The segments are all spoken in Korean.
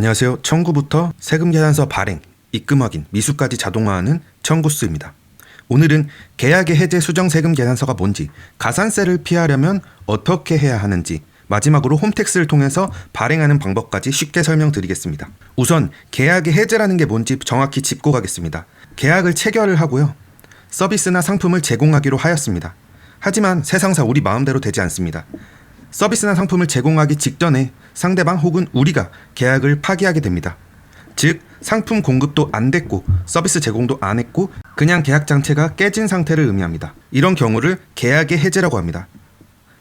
안녕하세요. 청구부터 세금 계산서 발행, 입금 확인, 미수까지 자동화하는 청구스입니다. 오늘은 계약의 해제 수정 세금 계산서가 뭔지, 가산세를 피하려면 어떻게 해야 하는지, 마지막으로 홈택스를 통해서 발행하는 방법까지 쉽게 설명드리겠습니다. 우선 계약의 해제라는 게 뭔지 정확히 짚고 가겠습니다. 계약을 체결을 하고요. 서비스나 상품을 제공하기로 하였습니다. 하지만 세상사 우리 마음대로 되지 않습니다. 서비스나 상품을 제공하기 직전에 상대방 혹은 우리가 계약을 파기하게 됩니다. 즉, 상품 공급도 안 됐고 서비스 제공도 안 했고 그냥 계약 장체가 깨진 상태를 의미합니다. 이런 경우를 계약의 해제라고 합니다.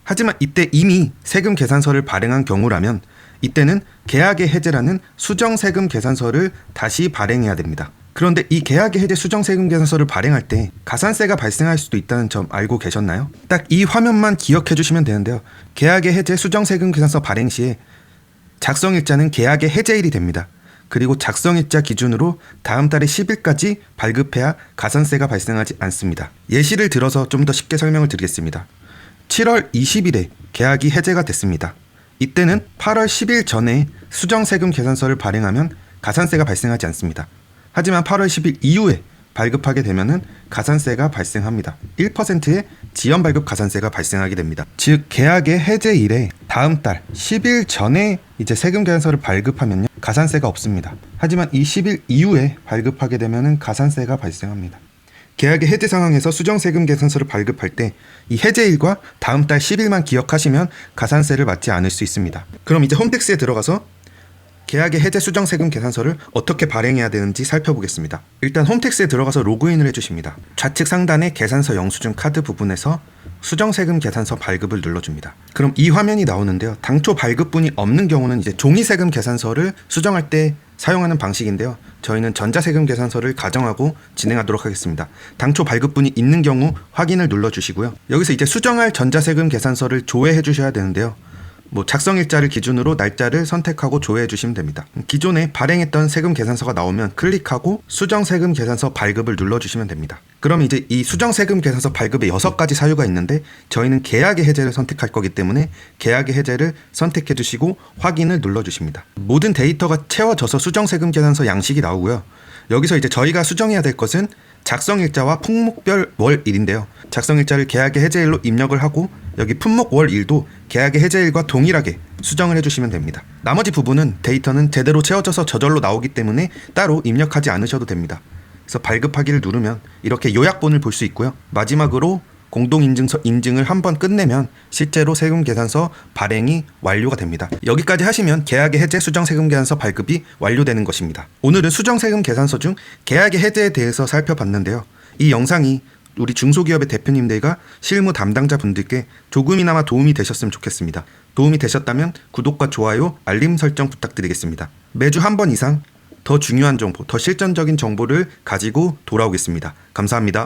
하지만 이때 이미 세금 계산서를 발행한 경우라면 이때는 계약의 해제라는 수정 세금 계산서를 다시 발행해야 됩니다. 그런데 이 계약의 해제 수정 세금 계산서를 발행할 때 가산세가 발생할 수도 있다는 점 알고 계셨나요? 딱 이 화면만 기억해 주시면 되는데요. 계약의 해제 수정 세금 계산서 발행 시에 작성일자는 계약의 해제일이 됩니다. 그리고 작성일자 기준으로 다음 달의 10일까지 발급해야 가산세가 발생하지 않습니다. 예시를 들어서 좀 더 쉽게 설명을 드리겠습니다. 7월 20일에 계약이 해제가 됐습니다. 이때는 8월 10일 전에 수정 세금 계산서를 발행하면 가산세가 발생하지 않습니다. 하지만 8월 10일 이후에 발급하게 되면은 가산세가 발생합니다. 1%의 지연 발급 가산세가 발생하게 됩니다. 즉 계약의 해제일에 다음 달 10일 전에 이제 세금 계산서를 발급하면요 가산세가 없습니다. 하지만 이 10일 이후에 발급하게 되면은 가산세가 발생합니다. 계약의 해제 상황에서 수정 세금 계산서를 발급할 때 이 해제일과 다음 달 10일만 기억하시면 가산세를 맞지 않을 수 있습니다. 그럼 이제 홈택스에 들어가서 계약의 해제 수정 세금 계산서를 어떻게 발행해야 되는지 살펴보겠습니다. 일단 홈택스에 들어가서 로그인을 해주십니다. 좌측 상단의 계산서 영수증 카드 부분에서 수정 세금 계산서 발급을 눌러줍니다. 그럼 이 화면이 나오는데요. 당초 발급분이 없는 경우는 이제 종이 세금 계산서를 수정할 때 사용하는 방식인데요. 저희는 전자세금 계산서를 가정하고 진행하도록 하겠습니다. 당초 발급분이 있는 경우 확인을 눌러주시고요. 여기서 이제 수정할 전자세금 계산서를 조회해 주셔야 되는데요. 뭐 작성 일자를 기준으로 날짜를 선택하고 조회해 주시면 됩니다. 기존에 발행했던 세금 계산서가 나오면 클릭하고 수정 세금 계산서 발급을 눌러 주시면 됩니다. 그럼 이제 이 수정 세금 계산서 발급에 여섯 가지 사유가 있는데 저희는 계약의 해제를 선택할 거기 때문에 계약의 해제를 선택해 주시고 확인을 눌러 주십니다. 모든 데이터가 채워져서 수정 세금 계산서 양식이 나오고요. 여기서 이제 저희가 수정해야 될 것은 작성 일자와 품목별 월일인데요. 작성 일자를 계약의 해제일로 입력을 하고 여기 품목 월일도 계약의 해제일과 동일하게 수정을 해주시면 됩니다. 나머지 부분은 데이터는 제대로 채워져서 저절로 나오기 때문에 따로 입력하지 않으셔도 됩니다. 그래서 발급하기를 누르면 이렇게 요약본을 볼 수 있고요. 마지막으로 공동인증서 인증을 한번 끝내면 실제로 세금 계산서 발행이 완료가 됩니다. 여기까지 하시면 계약의 해제 수정 세금 계산서 발급이 완료되는 것입니다. 오늘은 수정 세금 계산서 중 계약의 해제에 대해서 살펴봤는데요. 이 영상이 우리 중소기업의 대표님들과 실무 담당자 분들께 조금이나마 도움이 되셨으면 좋겠습니다. 도움이 되셨다면 구독과 좋아요, 알림 설정 부탁드리겠습니다. 매주 한 번 이상 더 중요한 정보, 더 실전적인 정보를 가지고 돌아오겠습니다. 감사합니다.